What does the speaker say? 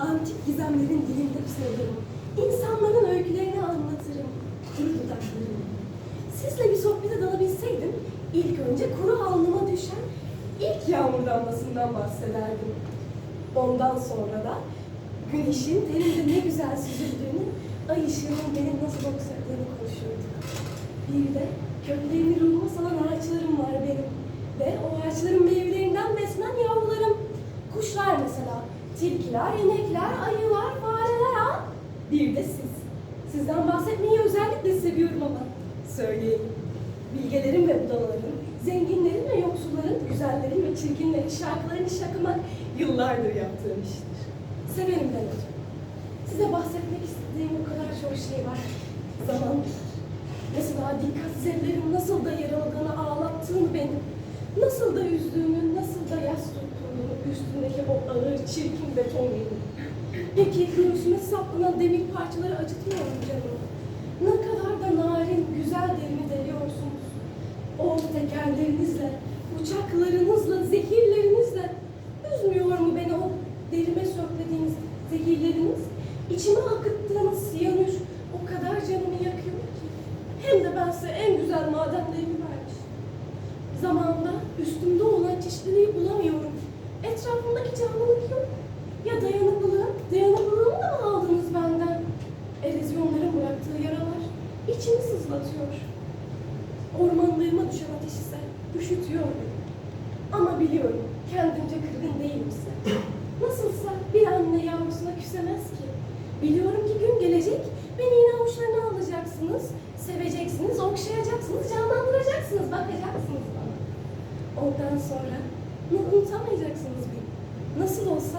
Antik gizemlerin dilinde sığınırım. İnsanların öykülerini anlatırım. Kuru dudaklarım. Sizle bir sohbete dalabilseydim, ilk önce kuru alnıma düşen ilk yağmur damlasından bahsederdim. Ondan sonra da güneşin tenimde ne güzel süzüldüğünü, ay ışığının beni nasıl okşadığını konuşurduk. Bir de köklerini ruhuma Tilkiler, inekler, ayılar, fareler ha. Bir de siz. Sizden bahsetmeyi özellikle seviyorum ama. Söyleyeyim. Bilgelerin ve budalaların, zenginlerin ve yoksulların, güzellerin ve çirkinlerin şarkılarını şakımak yıllardır yaptığım iştir. Severim ben. Size bahsetmek istediğim o kadar çok şey var. Zaman Mesela dikkatsiz ellerim nasıl da yaraladığını ağlattığını benim. Nasıl da üzdüğümü, nasıl da yas tuttuğunu, üstündeki o ağır, çirkin beton benim. Peki göğsüme saplanan demir parçaları acıtmıyor mu canım? Ne kadar da narin, güzel derimi deliyorsunuz. O tekerlerinizle, uçaklarınızla, zehirlerinizle üzmüyor mu beni o derime söklediğiniz zehirleriniz? İçime akıttığınız siyanür o kadar canımı yakıyor ki. Hem de ben size en güzel madenlerimi vermiş. Zamanında üstümde olan çeşitliliği Ya dayanıklılığım, dayanıklılığımı da mı aldınız benden? Erozyonların bıraktığı yaralar içimi sızlatıyor. Ormanlarıma düşen ateş ise üşütüyor beni. Ama biliyorum kendimce kırgın değilim size. Nasılsa bir anne yavrusuna küsemez ki. Biliyorum ki gün gelecek, beni yine avuçlarına alacaksınız, seveceksiniz, okşayacaksınız, canlandıracaksınız, bakacaksınız bana. Ondan sonra unutamayacaksınız beni. Nasıl olsa